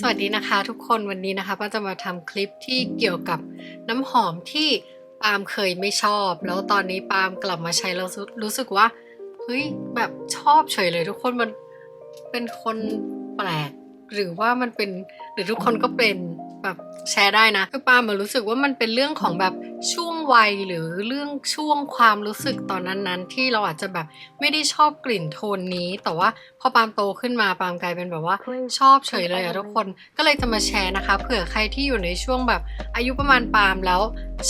สวัสดีนะคะทุกคนวันนี้นะคะป้าจะมาทำคลิปที่เกี่ยวกับน้ำหอมที่ปาล์มเคยไม่ชอบ แล้วตอนนี้ปาล์มกลับมาใช้แล้วรู้รู้สึกว่าเฮ้ยแบบชอบเฉยเลย ทุกคนมันเป็นคนแปลก หรือว่ามันเป็นหรือทุกคนก็เป็น แบบแชร์ได้นะคือปาล์มอะรู้สึกว่ามันเป็นเรื่องของแบบช่วงวัยหรือเรื่องช่วงความรู้สึกตอนนั้นๆ ที่เราอาจจะแบบไม่ได้ชอบกลิ่นโทนนี้ แต่ว่าพอปาล์มโตขึ้นมาปาล์มกลายเป็นแบบว่าชอบเฉยเลยอะทุกคนก็เลยจะมาแชร์นะคะ เผื่อใครที่อยู่ในช่วงแบบอายุประมาณปาล์มแล้ว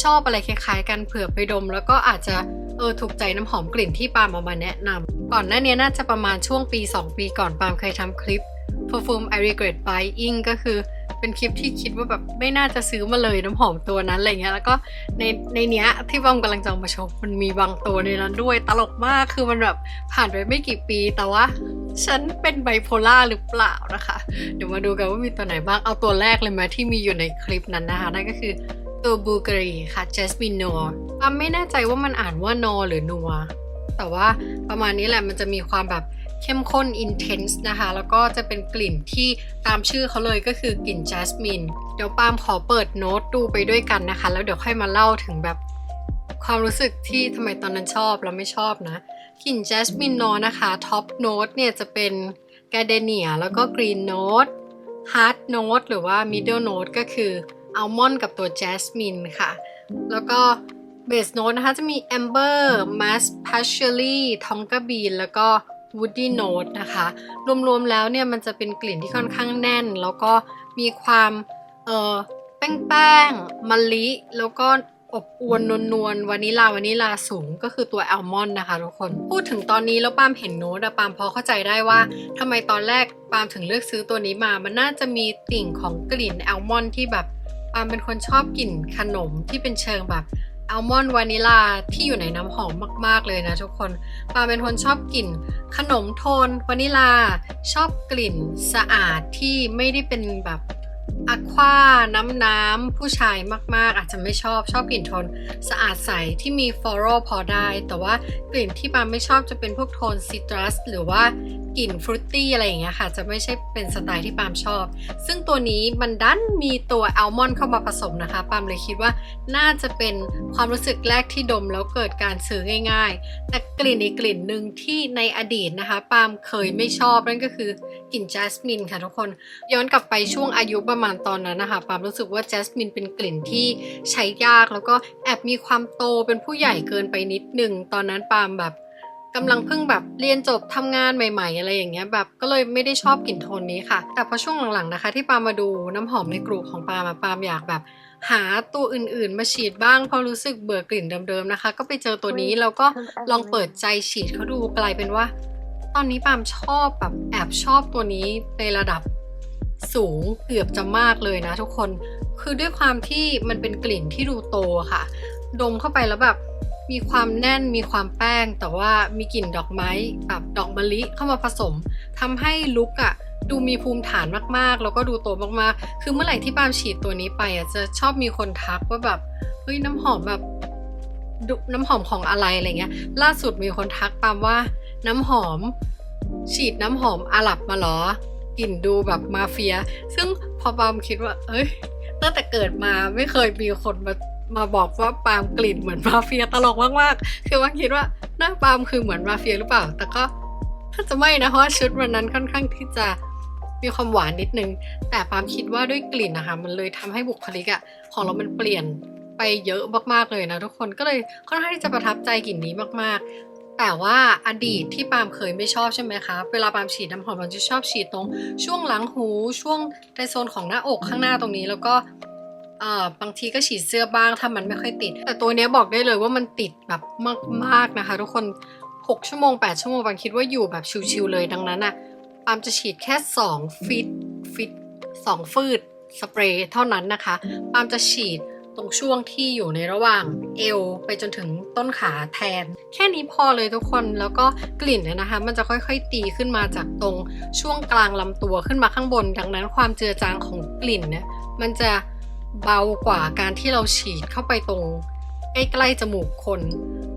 ชอบอะไรคล้ายๆ กันเผื่อไปดม แล้วก็อาจจะเออถูกใจน้ำหอมกลิ่นที่ปาล์มเอามาแนะนำก่อนหน้านี้น่าจะประมาณช่วงปี 2 ปีก่อนปาล์มเคยทำคลิป perfume I regret buying ก็คือ เป็นคลิปที่คิดว่าแบบไม่น่าจะซื้อมาเลยน้ำหอมตัวนั้นอะไรเงี้ย แล้วก็ในในเนี้ยที่ปาล์มกำลังจะเอามาชว์มันมีบางตัวในนั้นด้วยตลกมากคือมันแบบผ่านไปไม่กี่ปีแต่ว่า ฉันเป็นไบโพล่าหรือเปล่านะคะ เดี๋ยวมาดูกันว่ามีตัวไหนบ้างเอาตัวแรกเลยไหมที่มีอยู่ในคลิปนั้นนะคะนั่นก็คือตัวบูกรีค่ะ Jasmine Noir ปั๊มไม่แน่ใจว่ามันอ่านว่านอหรือนัวแต่ว่าประมาณนี้แหละมันจะมีความแบบ เข้มข้น intense นะคะ แล้วก็จะเป็นกลิ่นที่ตามชื่อเขาเลยก็คือกลิ่น Jasmine เดี๋ยวปาล์มขอเปิดโน้ตดูไปด้วยกันนะคะ แล้วเดี๋ยวค่อยมาเล่าถึงแบบความรู้สึกที่ทำไมตอนนั้นชอบแล้วไม่ชอบนะ กลิ่น Jasmine Noir นะคะท็อปโน้ตเนี่ยจะเป็น g a r d e n i a แล้วก็ Green Note Hard Note หรือว่า Middle Note ก็คือ Almond กับตัว Jasmine ค่ะ แล้วก็ Base Note นะคะจะมี Amber Musk Patchouli Tonka Bean แล้วก็ Woody Note นะคะ รวมๆแล้วเนี่ยมันจะเป็นกลิ่นที่ค่อนข้างแน่น แล้วก็มีความเออแป้งๆมะลิ แล้วก็อบอวนนวลๆวานิลาวานิลาสูงก็คือตัวแอลมอนด์นะคะทุกคนพูดถึงตอนนี้แล้วปามเห็นโน้ตอะปามพอเข้าใจได้ว่าทำไมตอนแรกปามถึงเลือกซื้อตัวนี้มา มันน่าจะมีติ่งของกลิ่นแอลมอนด์ที่แบบปามเป็นคนชอบกลิ่นขนมที่เป็นเชิงแบบ อัลมอนด์วานิลาที่อยู่ในน้ำหอมมาก ๆ เลยนะทุกคน ปาเป็นคนชอบกลิ่น ขนมโทนวานิลา ชอบกลิ่นสะอาดที่ไม่ได้เป็นแบบอะควาน้ำน้ำผู้ชายมาก ๆ อาจจะไม่ชอบชอบกลิ่นโทน สะอาดใสที่มีฟลอรัลพอได้ แต่ว่ากลิ่นที่ปาไม่ชอบจะเป็นพวกโทนซิตรัสหรือว่าก กลิ่นฟรุตตี้อะไรอย่างเงี้ยค่ะ จะไม่ใช่เป็นสไตล์ที่ปาล์มชอบ ซึ่งตัวนี้มันดันมีตัวอัลมอนด์เข้ามาผสมนะคะ ปาล์มเลยคิดว่าน่าจะเป็นความรู้สึกแรกที่ดมแล้วเกิดการซื้อง่าย ๆ แต่กลิ่นอีกกลิ่นหนึ่งที่ในอดีตนะคะ ปาล์มเคยไม่ชอบนั่นก็คือกลิ่นจัสมินค่ะทุกคน ย้อนกลับไปช่วงอายุประมาณตอนนั้นนะคะ ปาล์มรู้สึกว่าจัสมินเป็นกลิ่นที่ใช้ยากแล้วก็แอบมีความโตเป็นผู้ใหญ่เกินไปนิดหนึ่งตอนนั้นปาล์มแบบ กำลังเพิ่งแบบเรียนจบทำงานใหม่ ๆ อะไรอย่างเงี้ยแบบก็เลยไม่ได้ชอบกลิ่นโทนนี้ค่ะ แต่พอช่วงหลังๆนะคะ ที่ปาล์มมาดูน้ำหอมในกลุ่มของปาล์มอะปาล์มอยากแบบ หาตัวอื่นๆ มาฉีดบ้างเพราะรู้สึกเบื่อกลิ่นเดิมๆนะคะ ก็ไปเจอตัวนี้แล้วก็ลองเปิดใจฉีดเขาดูกลายเป็นว่า ตอนนี้ปาล์มชอบแบบแอบชอบตัวนี้ในระดับสูงเกือบจะมากเลยนะทุกคน คือด้วยความที่มันเป็นกลิ่นที่ดูโตอะค่ะ ดมเข้าไปแล้วแบบ มีความแน่นมีความแป้ง แต่ว่ามีกลิ่นดอกไม้แบบดอกมะลิเข้ามาผสมทำให้ลุกอะดูมีภูมิฐานมากๆ แล้วก็ดูโตมากๆ คือเมื่อไหร่ที่ปาล์มฉีดตัวนี้ไปอะจะชอบมีคนทักว่าแบบเฮ้ยน้ำหอมแบบดุน้ำหอมของอะไรอะไรเงี้ย ล่าสุดมีคนทักปาล์มว่าน้ำหอม ฉีดน้ำหอมอาหรับมาเหรอกลิ่นดูแบบมาเฟีย ซึ่งพอปาล์มคิดว่า เอ้ยตั้งแต่เกิดมาไม่เคยมีคนมา มาบอกว่าปาล์มกลิ่นเหมือนมาเฟียตลกมากๆ คือว่าคิดว่าหน้าปาล์มคือเหมือนมาเฟียหรือเปล่า แต่ก็ถ้าจะไม่นะเพราะชุดวันนั้นค่อนข้างที่จะมีความหวานนิดนึง แต่ปาล์มคิดว่าด้วยกลิ่นนะคะมันเลยทำให้บุคลิกอะของเรามันเปลี่ยนไปเยอะมากๆเลยนะทุกคนก็เลยค่อนข้างที่จะประทับใจกลิ่นนี้มากๆ แต่ว่าอดีตที่ปาล์มเคยไม่ชอบใช่ไหมคะ เวลาปาล์มฉีดน้ำหอมมันจะชอบฉีดตรง ช่วงหลังหูช่วงในโซนของหน้าอกข้างหน้าตรงนี้แล้วก็ เอ่อบางทีก็ฉีดเสื้อบ้างถ้ามันไม่ค่อยติด แต่ตัวเนี้ยบอกได้เลยว่ามันติดแบบมากๆนะคะ ทุกคน 6 ชั่วโมง 8 ชั่วโมงปาล์มคิดว่าอยู่แบบชิวๆเลยดังนั้นอะปามจะฉีดแค่ 2 ฟิตฟิต2ฟืดสเปรย์เท่านั้นนะคะ ปามจะฉีดตรงช่วงที่อยู่ในระหว่างเอวไปจนถึงต้นขาแทน แค่นี้พอเลยทุกคนแล้วก็กลิ่นเนี่ยนะคะ มันจะค่อยๆตีขึ้นมาจากตรงช่วงกลางลำตัวขึ้นมาข้างบน ดังนั้นความเจือจางของกลิ่นเนี่ยมันจะ เบากว่าการที่เราฉีดเข้าไปตรงใกล้ๆจมูกคน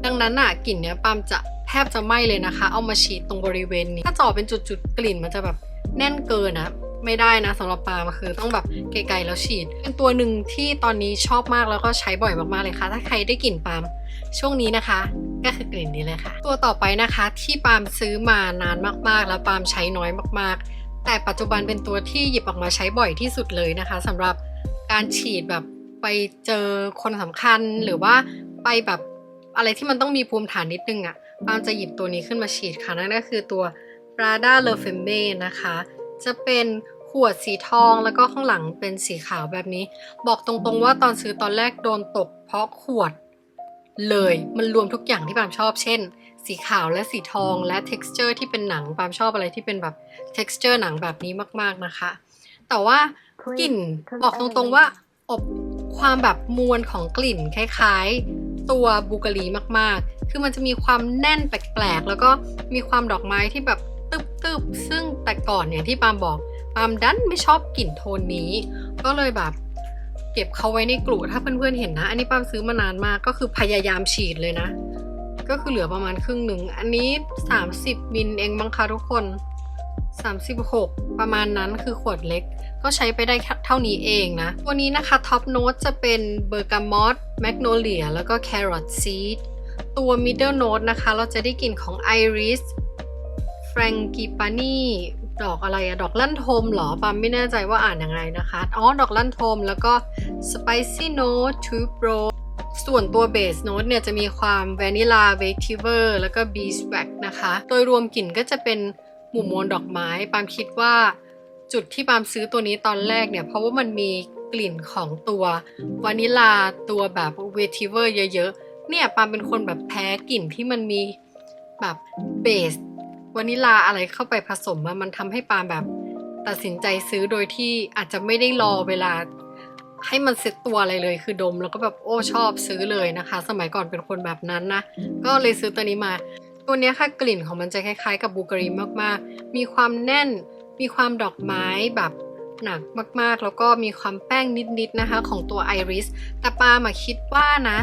ดังนั้นอะกลิ่นเนี้ยปามจะแทบจะไม่เลยนะคะ เอามาฉีดตรงบริเวณนี้ ถ้าจ่อเป็นจุดๆกลิ่นมันจะแบบแน่นเกินนะไม่ได้นะสำหรับปาล์มคือต้องแบบไกลๆแล้วฉีด เป็นตัวหนึ่งที่ตอนนี้ชอบมากแล้วก็ใช้บ่อยมากๆเลยค่ะ ถ้าใครได้กลิ่นปาล์มช่วงนี้นะคะ ก็คือกลิ่นนี้เลยค่ะ ตัวต่อไปนะคะที่ปาล์มซื้อมานานมากๆ แล้วปาล์มใช้น้อยมากๆ แต่ปัจจุบันเป็นตัวที่หยิบออกมาใช้บ่อยที่สุดเลยนะคะสำหรับ การฉีดแบบไปเจอคนสำคัญหรือว่าไปแบบอะไรที่มันต้องมีภูมิฐานนิดนึงอะ่ะปาล์มจะหยิบตัวนี้ขึ้นมาฉีดค่ะ นั่นก็คือตัว Prada Le Fembe นะคะ จะเป็นขวดสีทองแล้วก็ข้างหลังเป็นสีขาวแบบนี้ บอกตรงๆว่าตอนซื้อตอนแรกโดนตกเพราะขวดเลยมันรวมทุกอย่างที่ปาล์มชอบ เช่น สีขาวและสีทองและ texture ที่เป็นหนังปาล์มชอบอะไรที่เป็นแบบ texture หนังแบบนี้มากๆนะคะ แต่ว่า กลิ่นบอกตรงๆว่า อบความแบบมวลของกลิ่นคล้ายๆ ตัวบูการีมากๆ คือมันจะมีความแน่นแปลกๆ แล้วก็มีความดอกไม้ที่แบบตึบๆ ซึ่งแต่ก่อนอย่างที่ปาล์มบอกปาล์มดันไม่ชอบกลิ่นโทนนี้ ก็เลยแบบเก็บเขาไว้ในกลุ่ถ้าเพื่อนๆเห็นนะ อันนี้ปาล์มซื้อมานานมากก็คือพยายามฉีดเลยนะ ก็คือเหลือประมาณครึ่งหนึ่ง อันนี้ 30มิลเองมั้งคะทุกคน 36 ประมาณนั้นคือขวดเล็ก ก็ใช้ไปได้เท่านี้เองนะ ตัวนี้นะคะท็อปโน้ตจะเป็นเบอร์กามอตแมกโนเลียแล้วก็แครอทซีดตัวมิดเดิลโน้ตนะคะ เราจะได้กลิ่นของไอริสแฟรงกิปานีดอกอะไรอะดอกลั่นทมเหรอปามไม่แน่ใจว่าอ่านยังไงนะคะ อ๋อ ดอกลั่นทมแล้วก็สไปซี่โน้ตทูโปรส่วนตัวเบสโน้ตเนี่ยจะมีความวานิลาเวทิเวอร์แล้วก็บีสแว็กนะคะ โดยรวมกลิ่นก็จะเป็นหมู่มวลดอกไม้ ปามคิดว่า จุดที่ปามซื้อตัวนี้ตอนแรกเนี่ย เพราะว่ามันมีกลิ่นของตัววานิลาตัวแบบเวทิเวอร์เยอะๆ เนี่ยปามเป็นคนแบบแพ้กลิ่นที่มันมีแบบเบสวานิลาอะไรเข้าไปผสมมันทำให้ปามแบบตัดสินใจซื้อโดยที่อาจจะไม่ได้รอเวลาให้มันเซ็ตตัวอะไรเลยคือดม แล้วก็แบบโอ้ชอบซื้อเลยนะคะ สมัยก่อนเป็นคนแบบนั้นนะ ก็เลยซื้อตัวนี้มา ตัวนี้ค่ะกลิ่นของมันจะคล้ายๆ กับบูการีมากๆ มีความแน่น มีความดอกไม้แบบหนักมากๆ แล้วก็มีความแป้งนิดๆนะคะของตัวไอริส แต่ปามาคิดว่านะ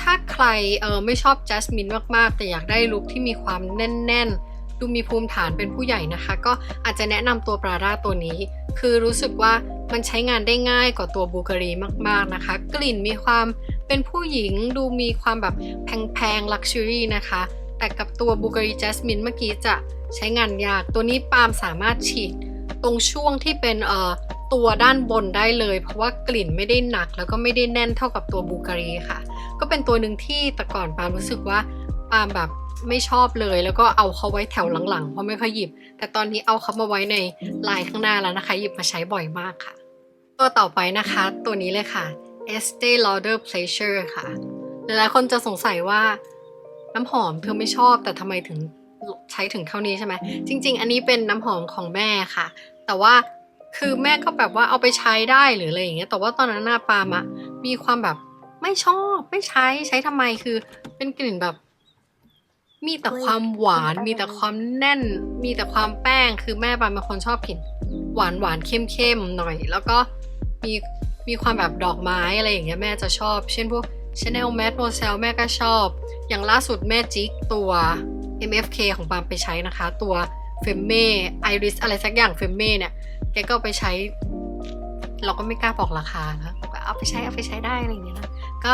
ถ้าใครเออไม่ชอบจัสมินมากๆ แต่อยากได้ลุคที่มีความแน่นๆ ดูมีภูมิฐานเป็นผู้ใหญ่นะคะ ก็อาจจะแนะนำตัวปราดาตัวนี้ คือรู้สึกว่ามันใช้งานได้ง่ายกว่าตัวบูการีมากๆนะคะ กลิ่นมีความเป็นผู้หญิงดูมีความแบบแพงๆลักชัวรี่นะคะ แต่กับตัวบูการีจัสมินเมื่อกี้จะ ใช้งานยากตัวนี้ปาล์มสามารถฉีดตรงช่วงที่เป็นเอ่อตัวด้านบนได้เลย เพราะว่ากลิ่นไม่ได้หนักแล้วก็ไม่ได้แน่นเท่ากับตัวบูการีค่ะ ก็เป็นตัวหนึ่งที่แต่ก่อนปาล์มรู้สึกว่าปาล์มแบบไม่ชอบเลย แล้วก็เอาเขาไว้แถวหลังๆเพราะไม่ค่อยหยิบ แต่ตอนนี้เอาเขามาไว้ในลายข้างหน้าแล้วนะคะ หยิบมาใช้บ่อยมากค่ะ ตัวต่อไปนะคะ ตัวนี้เลยค่ะ Estee Lauder Pleasure ค่ะหลายๆคนจะสงสัยว่าน้ำหอมเธอไม่ชอบแต่ทำไมถึง ใช้ถึงเท่านี้ใช่ไหมจริง ๆ อันนี้เป็นน้ำหอมของแม่ค่ะ แต่ว่าคือแม่ก็แบบว่าเอาไปใช้ได้หรืออะไรอย่างเงี้ยแต่ว่าตอนนั้นหน้าปาล์มอะมีความแบบไม่ชอบไม่ใช้ใช้ทำไมคือ เป็นกลิ่นแบบ มีแต่ความหวาน มีแต่ความแน่น มีแต่ความแป้งคือแม่ปาล์มเป็นคนชอบกลิ่นหวานหวานเข้มเข้มๆหน่อย แล้วก็มีมีความแบบดอกไม้อะไรอย่างเงี้ยแม่จะชอบ เช่นพวก Chanel Mad m o s e l แม่ก็ชอบ อย่างล่าสุดแม่จิกตัว MFK ของปามไปใช้นะคะ ตัวเฟมเม่ไอริสอะไรสักอย่างเฟมเม่เนี่ย แกก็ไปใช้ เราก็ไม่กล้าบอกราคานะเอาไปใช้เอาไปใช้ได้อะไรอย่างเงี้ยนะ ก็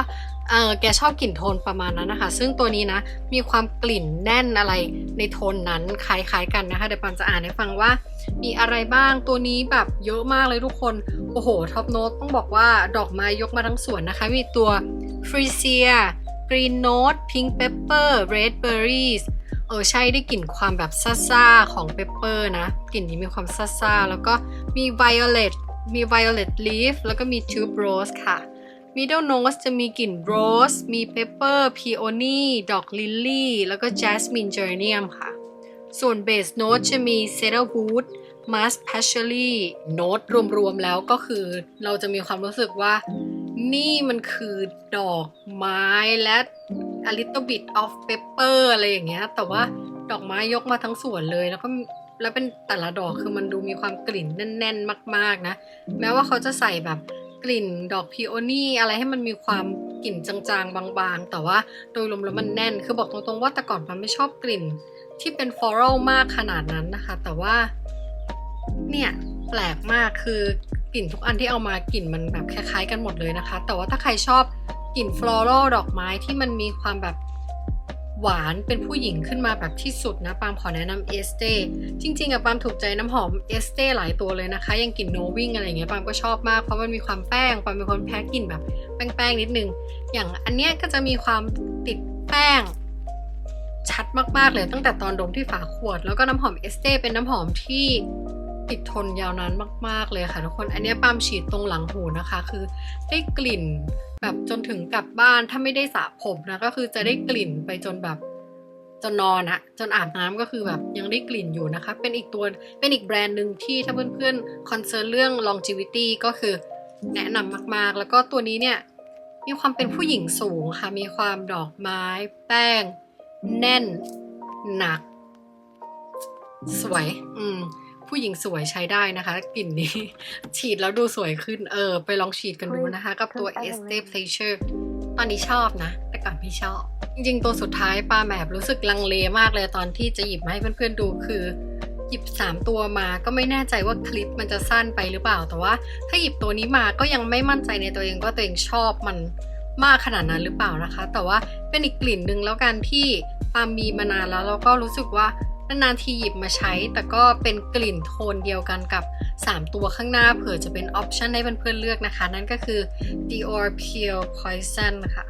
เออแกชอบกลิ่นโทนประมาณนั้นนะคะ ซึ่งตัวนี้นะ มีความกลิ่นแน่นอะไรในโทนนั้นคล้ายๆกันนะคะ เดี๋ยวปันจะอ่านให้ฟังว่า มีอะไรบ้าง ตัวนี้แบบเยอะมากเลยทุกคน โอ้โห ท็อปโน้ตต้องบอกว่าดอกไม้ยกมาทั้งสวนนะคะ มีตัวฟรีเซียกรีนโน้ตพิงค์เปปเปอร์เรดเบอร์รี่ เออใช่ได้กลิ่นความแบบซ่าๆของเปปเปอร์นะ กลิ่นนี้มีความซ่าๆ แล้วก็มีไวโอเลตมี violet leaf แล้วก็มี tube rose ค่ะ middle nose จะมีกลิ่น rose มี pepper peony ดอกลิลลี่แล้วก็ jasmine geranium ค่ะ ส่วน base note จะมี cedarwood musk patchouli โน้ตรวมๆแล้วก็คือเราจะมีความรู้สึกว่า นี่มันคือดอกไม้และ a little bit of pepper อะไรอย่างเงี้ย แต่ว่าดอกไม้ยกมาทั้งสวนเลย แล้วก็แล้วเป็นแต่ละดอกคือมันดูมีความกลิ่นแน่น ๆ มาก ๆ นะ แม้ว่าเขาจะใส่แบบกลิ่นดอกพีโอนี่อะไรให้มันมีความกลิ่นจาง ๆ บาง ๆ แต่ว่าโดยรวมแล้วมันแน่น คือบอกตรงๆว่าแต่ก่อนมันไม่ชอบกลิ่นที่เป็นฟลอรัลมากขนาดนั้นนะคะ แต่ว่าเนี่ยแปลกมากคือกลิ่นทุกอันที่เอามากลิ่นมันแบบคล้ายๆกันหมดเลยนะคะ แต่ว่าถ้าใครชอบ กลิ่นฟลอรัลดอกไม้ที่มันมีความแบบหวานเป็นผู้หญิงขึ้นมาแบบที่สุดนะปามขอแนะนำเอสเต้จริงๆอะปามถูกใจน้ำหอมเอสเต้หลายตัวเลยนะคะย่างกลิ่นโนวิ่งอะไรเงี้ยปามก็ชอบมากเพราะมันมีความแป้งปามเป็นคนแพ้กลิ่นแบบแป้งๆนิดนึง อย่างอันเนี้ยก็จะมีความติดแป้ง ชัดมากๆเลยตั้งแต่ตอนดมที่ฝาขวด แล้วก็น้ำหอมเอสเต้เป็นน้ำหอมที่ติดทนยาวนานมาก ๆเลยค่ะทุกคน อันเนี้ยปามฉีดตรงหลังหูนะคะ คือได้กลิ่น แบบจนถึงกลับบ้านถ้าไม่ได้สระผมนะก็คือจะได้กลิ่นไปจนแบบจนนอนอะจนอาบน้ำก็คือแบบยังได้กลิ่นอยู่นะคะ เป็นอีกตัวเป็นอีกแบรนด์หนึ่งที่ถ้าเพื่อนๆคอนเซิร์นเรื่อง longevity ก็คือแนะนำมากๆ แล้วก็ตัวนี้เนี่ยมีความเป็นผู้หญิงสูงค่ะ มีความดอกไม้ แป้ง แน่น หนัก สวย อืม ผู้หญิงสวยใช้ได้นะคะกลิ่นนี้ ฉีดแล้วดูสวยขึ้นเออ ไปลองฉีดกันดูนะคะ กับตัว Estee Pleasure ตอนนี้ชอบนะ แต่ก่อนไม่ชอบ จริงๆ ตัวสุดท้ายปาแมบรู้สึกลังเลมากเลยตอนที่จะหยิบมาให้เพื่อนๆดูคือ หยิบ 3 ตัวมาก็ไม่แน่ใจว่าคลิปมันจะสั้นไปหรือเปล่า แต่ว่า ถ้าหยิบตัวนี้มาก็ยังไม่มั่นใจในตัวเองว่าตัวเองชอบมันมากขนาดนั้นหรือเปล่านะคะ แต่ว่าเป็นอีกกลิ่นหนึ่งแล้วกันที่ปาล์มมีมานานแล้วแล้วก็รู้สึกว่า นานๆทีหยิบมาใช้ แต่ก็เป็นกลิ่นโทนเดียวกันกับ 3 ตัวข้างหน้าเผื่อจะเป็นออปชันให้เพื่อนๆเลือกนะคะ นั่นก็คือ Dior Pure Poison ค่ะ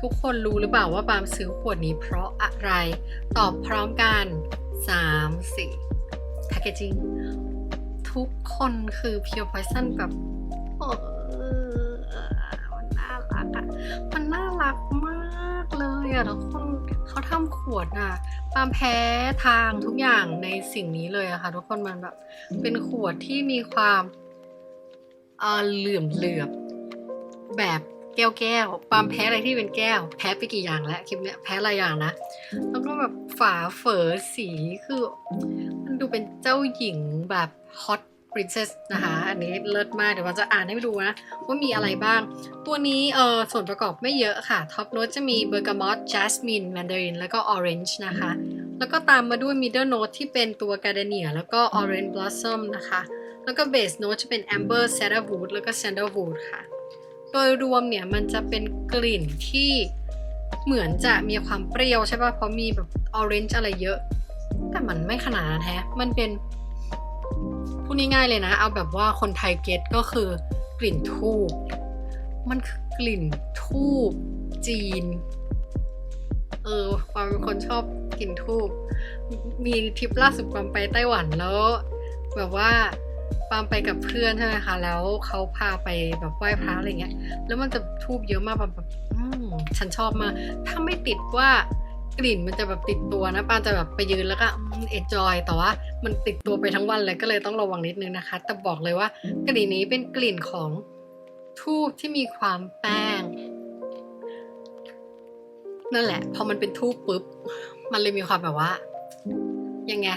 ทุกคนรู้หรือเปล่าว่าปามซื้อขวดนี้เพราะอะไร ตอบพร้อมกัน 3 4 Packaging ทุกคนคือ Pure Poison แบบ เลยทุกคนเขาทำขวดอะปามแพ้ทางทุกอย่างในสิ่งนี้เลยอะค่ะ ทุกคนมันแบบเป็นขวดที่มีความเออเหลื่อมเหลือบแบบแก้วแก้วๆปามแพ้อะไรที่เป็นแก้ว แพ้ไปกี่อย่างแล้วคลิปเนี้ยแพ้หลายอย่างนะ แล้วก็แบบฝาเฝอสีคือ มันดูเป็นเจ้าหญิงแบบ hot princess นะคะ อันนี้เลิศมาก เดี๋ยวเราจะอ่านให้ดูนะ ว่ามีอะไรบ้าง ตัวนี้เออส่วนประกอบไม่เยอะค่ะ ท็อปโน้ตจะมีเบอร์กามอตจัสมินแมนดารินแล้วก็ออเรนจ์นะคะ แล้วก็ตามมาด้วยมิดเดิลโน้ตที่เป็นตัวการ์เดเนียแล้วก็ออเรนจ์บล s ซ o m นะคะ แล้วก็เบสโน้ตจะเป็นแอมเบอร์เซดาวูดแล้วก็แซนเดลวูดค่ะ โดยรวมเนี่ยมันจะเป็นกลิ่นที่เหมือนจะมีความเปรี้ยวใช่ป่ะ เพราะมีแบบออเรนจ์อะไรเยอะ แต่มันไม่ขนาดนั้นแฮะ มันเป็น พูดง่ายๆเลยนะ เอาแบบว่าคนไทยเก็ตก็คือกลิ่นทูบมันคือกลิ่นทูบจีน เออ ความเป็นคนชอบกลิ่นทูบมีทริปล่าสุดความไปไต้หวันแล้ว แบบว่าปามไปกับเพื่อนใช่ไหมคะ แล้วเขาพาไปแบบไหว้พระอะไรเงี้ย แล้วมันจะทูบเยอะมากแบบอืมฉันชอบมาก ถ้าไม่ติดว่า กลิ่นมันจะแบบติดตัวนะปาจะแบบไปยืนแล้วก็เอนจอยแต่ว่ามันติดตัวไปทั้งวันเลยก็เลยต้องระวังนิดนึงนะคะ แต่บอกเลยว่ากลิ่นนี้เป็นกลิ่นของทูบที่มีความแป้ง นั่นแหละ พอมันเป็นทูบปุ๊บ มันเลยมีความแบบว่ายังไง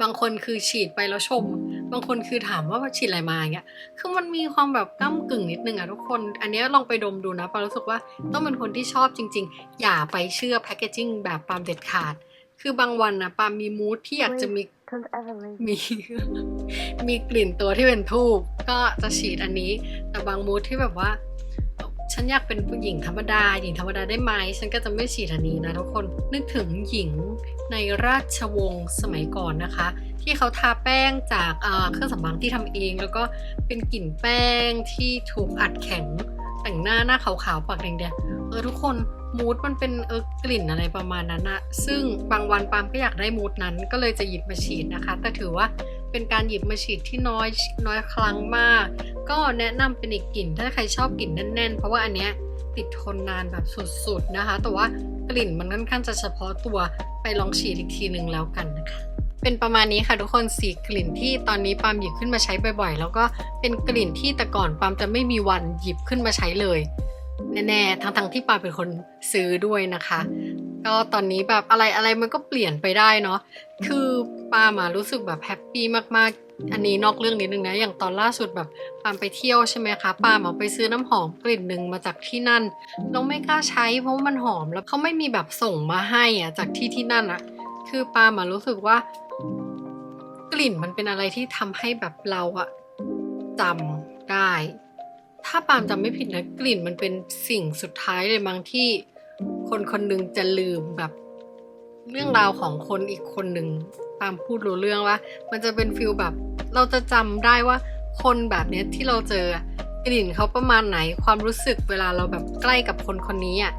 บางคนคือฉีดไปแล้วชม บางคนคือถามว่าฉีดอะไรมาอย่างเงี้ย คือมันมีความแบบก้ากึ่งนิดนึงอะทุกคน อันนี้ลองไปดมดูนะปารู้สึกว่าต้องเป็นคนที่ชอบจริง ๆ อย่าไปเชื่อแพคเกจิ้งแบบปาล์มเด็ดขาด คือบางวันนะปาล์มมีมูดที่อยากจะมีมีมีกลิ่นตัวที่เป็นทูบก็จะฉีดอันนี้ แต่บางมูดที่แบบว่า ฉันอยากเป็นผู้หญิงธรรมดา หญิงธรรมดาได้ไหมฉันก็จะไม่ฉีดอันนี้นะทุกคน นึกถึงหญิงในราชวงศ์สมัยก่อนนะคะ ที่เขาทาแป้งจากเครื่องสำอางที่ทำเอง แล้วก็เป็นกลิ่นแป้งที่ถูกอัดแข็งแต่งหน้าหน้าขาวๆปากแดงๆเออทุกคนมูดมันเป็นเออกลิ่นอะไรประมาณนั้นอะซึ่งบางวันปามก็อยากได้มูดนั้นก็เลยจะหยิบมาฉีดนะคะ แต่ถือว่าเป็นการหยิบมาฉีดที่น้อยน้อยครั้งมาก ก็แนะนำเป็นอีกกลิ่นถ้าใครชอบกลิ่นแน่นๆ เพราะว่าอันเนี้ยติดทนนานแบบสุดๆนะคะ แต่ว่ากลิ่นมันค่อนข้างจะเฉพาะตัวไปลองฉีดอีกทีหนึ่งแล้วกันนะคะ เป็นประมาณนี้ค่ะทุกคนสีกลิ่นที่ตอนนี้ปามหยิบขึ้นมาใช้บ่อยๆ แล้วก็เป็นกลิ่นที่แต่ก่อนปามจะไม่มีวันหยิบขึ้นมาใช้เลยแน่ๆทั้งๆที่ปามเป็นคนซื้อด้วยนะคะ ก็ตอนนี้แบบอะไรอะไรมันก็เปลี่ยนไปได้เนาะคือปามอะรู้สึกแบบแฮปปี้มากๆ อันนี้นอกเรื่องนิดนึงนะอย่างตอนล่าสุดแบบปามไปเที่ยวใช่ไหมคะปามอะไปซื้อน้ำหอมกลิ่นหนึ่งมาจากที่นั่นเราไม่กล้าใช้เพราะว่ามันหอมแล้วเขาไม่มีแบบส่งมาให้อะจากที่ที่นั่นอะคือปามอะรู้สึกว่า กลิ่นมันเป็นอะไรที่ทำให้แบบเราอะจำได้ ถ้าปาล์มจำไม่ผิดนะกลิ่นมันเป็นสิ่งสุดท้ายเลยบางที่คนคนหนึ่งจะลืมแบบ เรื่องราวของคนอีกคนหนึ่งปาล์มพูดรู้เรื่องว่า มันจะเป็นฟิลแบบ เราจะจำได้ว่าคนแบบเนี้ยที่เราเจอกลิ่นเขาประมาณไหนความรู้สึกเวลาเราแบบใกล้กับคนคนนี้อะ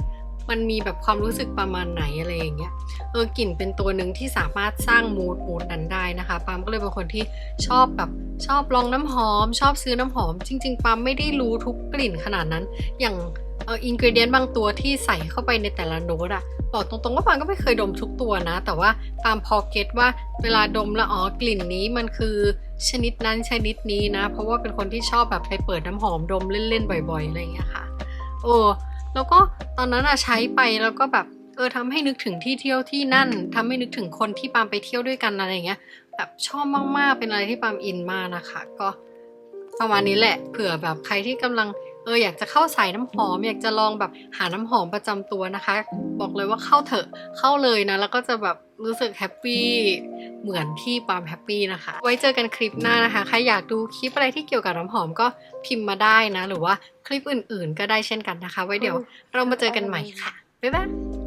มันมีแบบความรู้สึกประมาณไหนอะไรอย่างเงี้ยเออกลิ่นเป็นตัวหนึ่งที่สามารถสร้างมูดมูดนั้นได้นะคะปาล์มก็เลยเป็นคนที่ชอบแบบชอบลองน้ำหอม ชอบซื้อน้ำหอม จริง ๆปาล์มไม่ได้รู้ทุกกลิ่นขนาดนั้น อย่างเอออินกริเดียนบางตัวที่ใส่เข้าไปในแต่ละโน้ตอะบอกตรงๆว่าปาล์มก็ไม่เคยดมทุกตัวนะ แต่ว่าปามพอเก็ตว่าเวลาดมแล้วอ๋อกลิ่นนี้มันคือชนิดนั้นชนิดนี้นะ เพราะว่าเป็นคนที่ชอบแบบไปเปิดน้ำหอมดมเล่นๆบ่อย ๆอะไรอย่างเงี้ยค่ะ โอ้ แล้วก็ตอนนั้นอะใช้ไปแล้วก็แบบเออทำให้นึกถึงที่เที่ยวที่นั่นทำให้นึกถึงคนที่ปามไปเที่ยวด้วยกันอะไรเงี้ยแบบชอบมากๆเป็นอะไรที่ปามอินมากนะคะ ก็ประมาณนี้แหละ เผื่อแบบใครที่กำลัง เอออยากจะเข้าสายน้ำหอม อยากจะลองแบบหาน้ำหอมประจำตัวนะคะ บอกเลยว่าเข้าเถอะเข้าเลยนะ แล้วก็จะแบบรู้สึกแฮปปี้เหมือนที่ปาล์มแฮปปี้นะคะ ไว้เจอกันคลิปหน้านะคะ ใครอยากดูคลิปอะไรที่เกี่ยวกับน้ำหอมก็พิมพ์มาได้นะ หรือว่าคลิปอื่นๆ ก็ได้เช่นกันนะคะ ไว้เดี๋ยวเรามาเจอกันใหม่ค่ะบ๊ายบาย